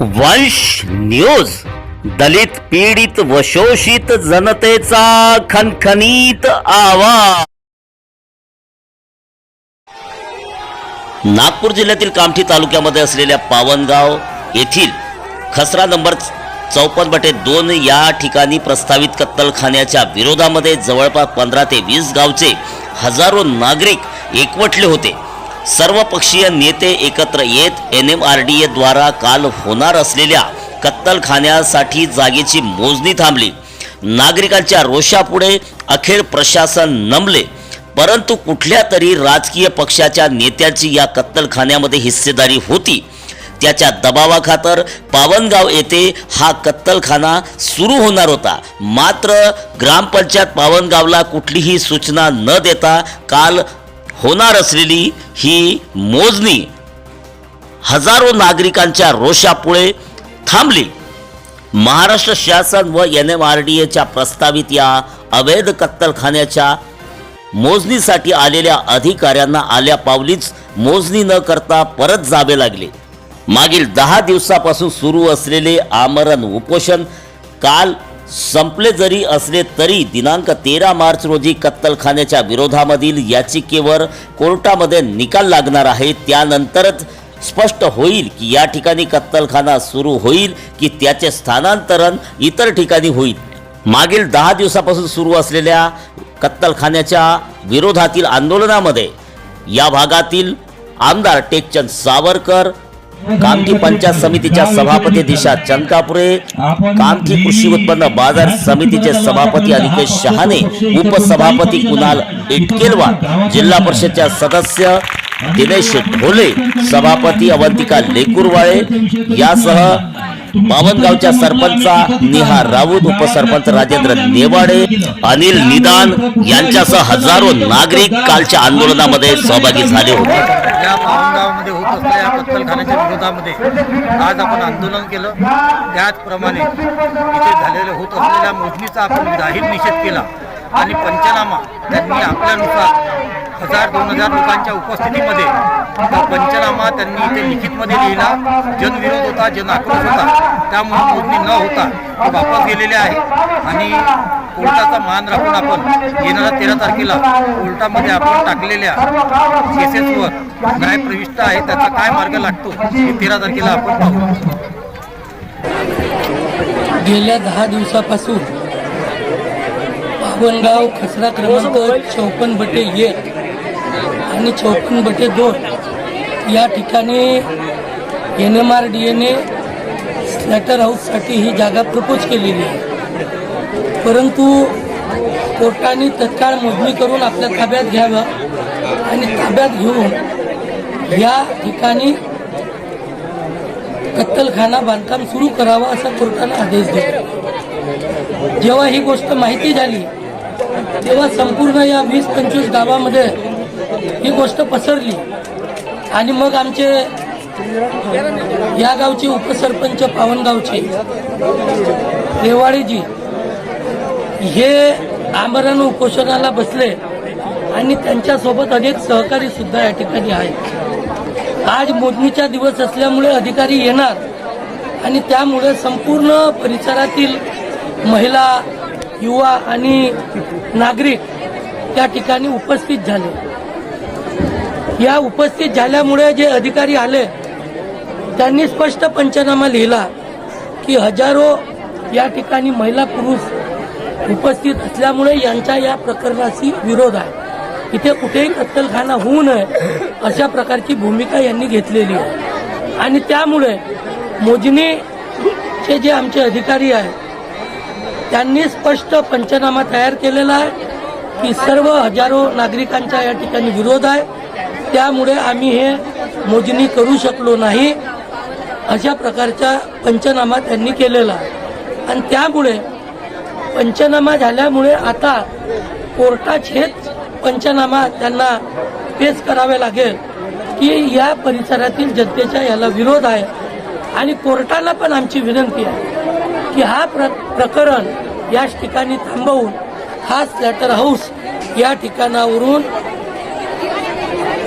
वंश न्यूज दलित पीडित व शोषित जनतेचा खनखनीत आवाज. नागपूर जिल्ह्यातील कामठी तालुक्यामध्ये असलेल्या पावनगाव येथील खसरा नंबर चौपन्न बटे दोन या ठिकाणी प्रस्तावित कत्तलखान्याच्या विरोधामध्ये जवळपास पंधरा ते वीस गावचे हजारो नागरिक एकवटले होते. सर्वपक्षीय नेते एकत्र येत एन एम आर डी एद्वारा काल होणार असलेल्या कत्तलखान्यासाठी जागेची मोजणी थांबली. नागरिकांच्या रोषापुढे अखेर प्रशासन नमले. परंतु कुठल्या तरी राजकीय पक्षाच्या नेत्याची या कत्तलखान्यामध्ये हिस्सेदारी होती. त्याच्या दबावाखातर पावनगाव येथे हा कत्तलखाना सुरू होणार होता. मात्र ग्रामपंचायत पावनगावला कुठलीही सूचना न देता काल होणार असलेली ही मोजणी हजारो नागरिकांच्या रोषापुळे थांबली. महाराष्ट्र शासन व एन एम आर डी एच्या प्रस्तावित या अवैध कत्तलखान्याच्या मोजणीसाठी आलेल्या अधिकाऱ्यांना आल्या पावलीच मोजणी न करता परत जावे लागले. मागील दहा दिवसापासून सुरू असलेले आमरण उपोषण काल संपले जरी असले तरी दिनांक तेरा मार्च रोजी कत्तलखान्याच्या विरोधामधील याचिकेवर कोर्टामध्ये निकाल लागणार आहे. त्यानंतरच स्पष्ट होईल की या ठिकाणी कत्तलखाना सुरू होईल की त्याचे स्थानांतरण इतर ठिकाणी होईल. मागील दहा दिवसापासून सुरू असलेल्या कत्तलखान्याच्या विरोधातील आंदोलनामध्ये या भागातील आमदार टेकचंद सावरकर कामठी पंचायत समितीच्या सभापती दिशा चंदकापुरे कामठी कृषी उत्पन्न बाजार समितीचे सभापती अनिकेत शहाणे उपसभापती कुणाल इटकेलवार जिल्हा परिषदच्या सदस्य दिनेश ढोले सभापती अवंतिका लेकुरवाळे यासह बावनगावच्या सरपंचा निहार राऊत उपसरपंच राजेंद्र नेवाडे अनिल निदान यांच्यासह हजारो नागरिक कालच्या आंदोलनामध्ये सहभागी झाले होते. या बावनगावमध्ये होत असलेल्या या कत्तलखान्याच्या विरोधामध्ये आज आपण आंदोलन केलं. त्याचप्रमाणे इथे झालेल्या होत असलेल्या मोजणीचा आपण जाहीर निषेध केला आणि पंचनामा त्यांनी आपल्यानुसार हजार दोन हजार लोकांच्या उपस्थितीमध्ये पंचनामा त्यांनी इथे लिखितमध्ये लिहिला. जनविरोध होता जन आक्रोश होता. त्यामुळे मोजणी न होता ते वापस गेलेले आहे. आणि कोर्टाचा मान राखून आपण येणाऱ्या तेरा तारखेला कोर्टामध्ये आपण टाकलेल्या केसेसवर काय प्रविष्ट आहे. त्याचा काय मार्ग लागतो हे तेरा तारखेला आपण पाहू. गेल्या दहा दिवसापासून पावनगाव खसरा क्रमांक चौपन्न बटे एक आणि चौपन्न बटे दोन. या ठिकाणी एन एम आर डी एने स्लॅटर हाऊससाठी ही जागा प्रपोज केलेली आहे. परंतु कोर्टाने तत्काळ मोजणी करून आपल्या ताब्यात घ्यावं आणि ताब्यात घेऊन या ठिकाणी कत्तलखाना बांधकाम सुरू करावं असा कोर्टाने आदेश दिला. जेव्हा ही गोष्ट माहिती झाली तेव्हा संपूर्ण या वीस पंचवीस गावामध्ये ही गोष्ट पसरली. आणि मग आमचे या गावचे उपसरपंच पावनगावचे रेवाडेजी हे आमरण उपोषणाला बसले आणि त्यांच्यासोबत अनेक सहकारी सुद्धा या ठिकाणी आहेत. आज मोजणीचा दिवस असल्यामुळे अधिकारी येणार आणि त्यामुळे संपूर्ण परिसरातील महिला युवा आणि नागरिक त्या ठिकाणी उपस्थित झाले. या उपस्थित झाल्यामुळे जे अधिकारी आले त्यांनी स्पष्ट पंचनामा लिहिला की हजारो या ठिकाणी महिला पुरुष उपस्थित असल्यामुळे यांच्या या प्रकरणाशी विरोध आहे. इथे कुठेही कत्तलखाना होऊ नये अशा प्रकारची भूमिका यांनी घेतलेली आहे. आणि त्यामुळे मोजणीचे जे आमचे अधिकारी आहेत त्यांनी स्पष्ट पंचनामा तयार केलेला आहे की सर्व हजारो नागरिकांचा या ठिकाणी विरोध आहे. त्यामुळे आम्ही हे मोजणी करू शकलो नाही. अशा प्रकारचा पंचनामा त्यांनी केलेला आहे. आणि त्यामुळे पंचनामा झाल्यामुळे आता कोर्टाचेच पंचनामा त्यांना पेश करावे लागेल की या परिसरातील जनतेचा याला विरोध आहे. आणि कोर्टाला पण आमची विनंती आहे. की हा प्र प्रकरण याच ठिकाणी थांबवून हा स्लॅटर हाऊस या ठिकाणावरून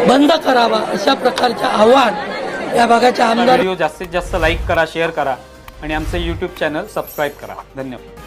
बंद करावा अशा प्रकारचं आव्हान या भागाचे आमदार व्हिडिओ जास्तीत जास्त लाईक करा शेअर करा आणि आमचं यूट्यूब चॅनल सबस्क्राईब करा. धन्यवाद.